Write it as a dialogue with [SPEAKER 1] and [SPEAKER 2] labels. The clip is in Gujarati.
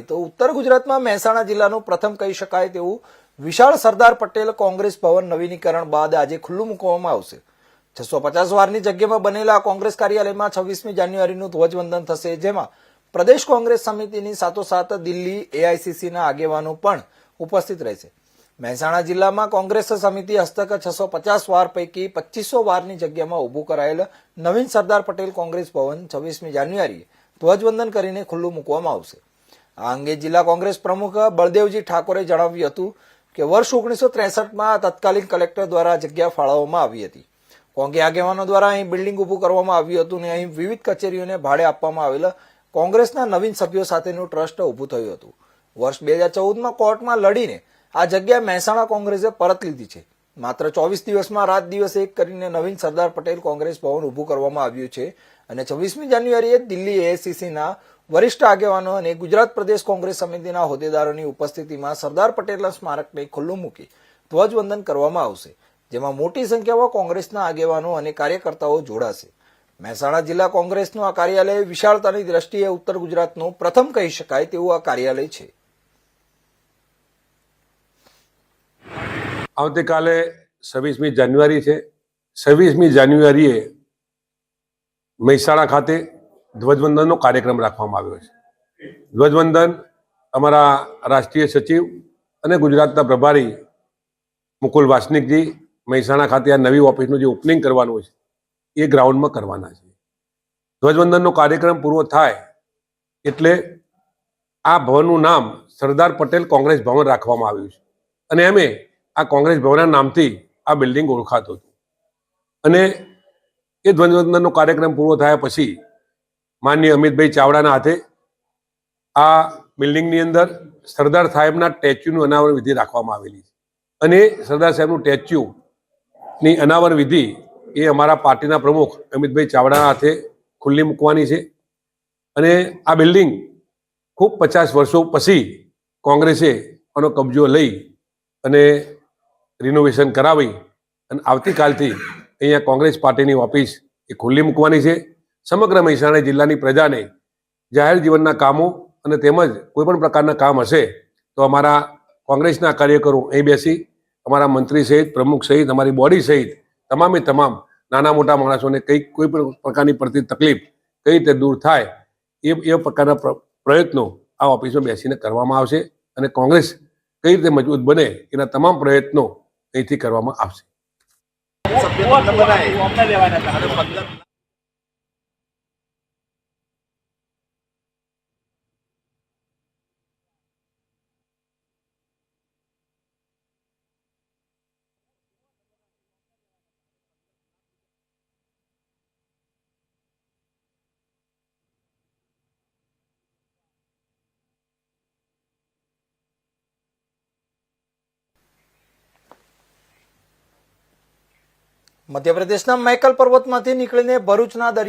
[SPEAKER 1] તો ઉત્તર ગુજરાતમાં મહેસાણા જિલ્લાનું પ્રથમ કહી શકાય તેવું વિશાળ સરદાર પટેલ કોંગ્રેસ ભવન નવીનીકરણ બાદ આજે ખુલ્લું મૂકવામાં આવશે. છસો પચાસ વારની જગ્યામાં બનેલા કોંગ્રેસ કાર્યાલયમાં છવ્વીસમી જાન્યુઆરીનું ધ્વજવંદન થશે, જેમાં પ્રદેશ કોંગ્રેસ સમિતિની સાથોસાથ દિલ્હી એઆઈસીસીના આગેવાનો પણ ઉપસ્થિત રહેશે. મહેસાણા જિલ્લામાં કોંગ્રેસ સમિતિ હસ્તક છસો પચાસ વાર પૈકી પચીસો વારની જગ્યામાં ઊભું કરાયેલ નવીન સરદાર પટેલ કોંગ્રેસ ભવન છવ્વીસમી જાન્યુઆરીએ ધ્વજવંદન કરીને ખુલ્લું મૂકવામાં આવશે. આ અંગે જિલ્લા કોંગ્રેસ પ્રમુખ બળદેવજી ઠાકોરે જણાવ્યું હતું કે વર્ષ ઓગણીસો ત્રેસઠમાં તત્કાલીન કલેક્ટર દ્વારા જગ્યા ફાળવવામાં આવી હતી. કોંગ્રેસ આગેવાનો દ્વારા અહીં બિલ્ડિંગ ઊભું કરવામાં આવ્યું હતું અને અહીં વિવિધ કચેરીઓને ભાડે આપવામાં આવેલા કોંગ્રેસના નવીન સભ્યો સાથેનું ટ્રસ્ટ ઊભું થયું હતું. વર્ષ બે હજાર ચૌદમાં કોર્ટમાં લડીને આ જગ્યા મહેસાણા કોંગ્રેસે પરત લીધી છે. માત્ર ચોવીસ દિવસમાં રાત દિવસ એક કરીને નવીન સરદાર પટેલ કોંગ્રેસ ભવન ઊભું કરવામાં આવ્યું છે. અને છવ્વીસમી જાન્યુઆરીએ દિલ્હી એઆઈસીસીના વરિષ્ઠ આગેવાનો અને ગુજરાત પ્રદેશ કોંગ્રેસ સમિતિના હોદ્દેદારોની ઉપસ્થિતિમાં સરદાર પટેલના સ્મારકને ખુલ્લું મૂકી ધ્વજવંદન કરવામાં આવશે, જેમાં મોટી સંખ્યામાં કોંગ્રેસના આગેવાનો અને કાર્યકર્તાઓ જોડાશે. મહેસાણા જિલ્લા કોંગ્રેસનું આ કાર્યાલય વિશાળતાની દ્રષ્ટિએ ઉત્તર ગુજરાતનું પ્રથમ કહી શકાય તેવું આ કાર્યાલય છે.
[SPEAKER 2] આવતીકાલે છવ્વીસમી જાન્યુઆરી છે. છવ્વીસમી જાન્યુઆરીએ મહેસાણા ખાતે ધ્વજવંદનનો કાર્યક્રમ રાખવામાં આવ્યો છે. ધ્વજવંદન અમારા રાષ્ટ્રીય સચિવ અને ગુજરાતના પ્રભારી મુકુલ વાસનિકજી મહેસાણા ખાતે આ નવી ઓફિસનું જે ઓપનિંગ કરવાનું છે, એ ગ્રાઉન્ડમાં કરવાના છે. ધ્વજવંદનનો કાર્યક્રમ પૂરો થાય એટલે આ ભવનનું નામ સરદાર પટેલ કોંગ્રેસ ભવન રાખવામાં આવ્યું છે. અને અમે આ કોંગ્રેસ ભવનના નામથી આ બિલ્ડિંગ ઓળખાતું હતું. અને એ ધ્વજવંદનનો કાર્યક્રમ પૂરો થયા પછી માનનીય અમિતભાઈ ચાવડાના હાથે આ બિલ્ડિંગની અંદર સરદાર સાહેબના સ્ટેચ્યુનું અનાવરણ વિધિ રાખવામાં આવેલી છે. અને સરદાર સાહેબનું સ્ટેચ્યુની અનાવરણ વિધિ એ અમારા પાર્ટીના પ્રમુખ અમિતભાઈ ચાવડાના હાથે ખુલ્લી મૂકવાની છે. અને આ બિલ્ડિંગ ખૂબ પચાસ વર્ષો પછી કોંગ્રેસે આનો કબજો લઈ અને રિનોવેશન કરાવી અને આવતીકાલથી અહીંયા કોંગ્રેસ પાર્ટીની ઓફિસ એ ખુલ્લી મૂકવાની છે. સમગ્ર મહેસાણા જિલ્લાની પ્રજાને જાહેર જીવનના કામો અને તેમજ કોઈ પણ પ્રકારના કામ હશે તો અમારા કોંગ્રેસના કાર્યકરો અહીં બેસી, અમારા મંત્રી સહિત, પ્રમુખ સહિત, અમારી બોડી સહિત, તમામે તમામ નાના મોટા માણસોને કંઈક કોઈ પણ પ્રકારની પડતી તકલીફ કઈ રીતે દૂર થાય એ એ પ્રકારના પ્ર- પ્રયત્નો આ ઓફિસમાં બેસીને કરવામાં આવશે અને કોંગ્રેસ કઈ રીતે મજબૂત બને એના તમામ પ્રયત્નો અહીંથી કરવામાં આવશે.
[SPEAKER 1] સભ્ય બનાય લેવાના મધ્યપ્રદેશના મૈકલ પર્વતમાંથી નીકળીને ભરૂચના દરિયા